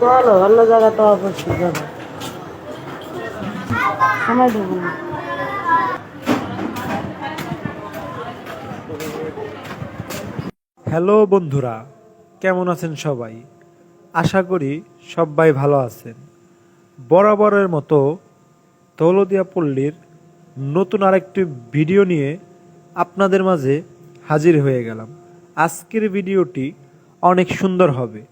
চলো অন্য জায়গা তো অবশ্যই যাব সময় দেবো না হ্যালো বন্ধুরা, কেমন আছেন সবাই? আশা করি সবাই ভালো আছেন। বরাবরের মতো দৌলদিয়া পল্লীর নতুন আরেকটি ভিডিও নিয়ে আপনাদের মাঝে হাজির হয়ে গেলাম। আজকের ভিডিওটি অনেক সুন্দর হবে।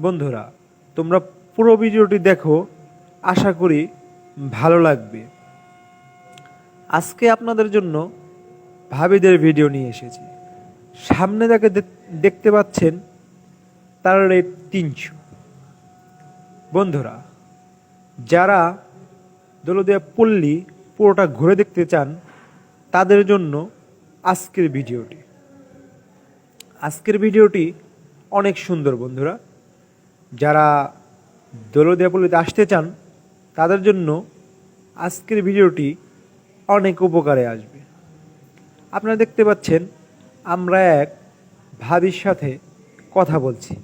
বন্ধুরা, তোমরা পুরো ভিডিওটি দেখো, আশা করি ভালো লাগবে। আজকে আপনাদের জন্য ভাবিদের ভিডিও নিয়ে এসেছি। সামনে যাকে দেখতে পাচ্ছেন, তার রেট তিনশো। বন্ধুরা, যারা দোলদিয়া পল্লী পুরোটা ঘুরে দেখতে চান, তাদের জন্য আজকের ভিডিওটি। আজকের ভিডিওটি অনেক সুন্দর বন্ধুরা। যারা দোলদিয়া পল্লীতে আসতে চান, তাদের জন্য আজকের ভিডিওটি অনেক উপকারে আসবে। আপনারা দেখতে পাচ্ছেন, আমরা এক ভাবির সাথে কথা বলছি।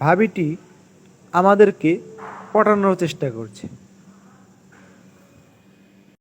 ভাবিটি আমাদেরকে পটানোর চেষ্টা করছে।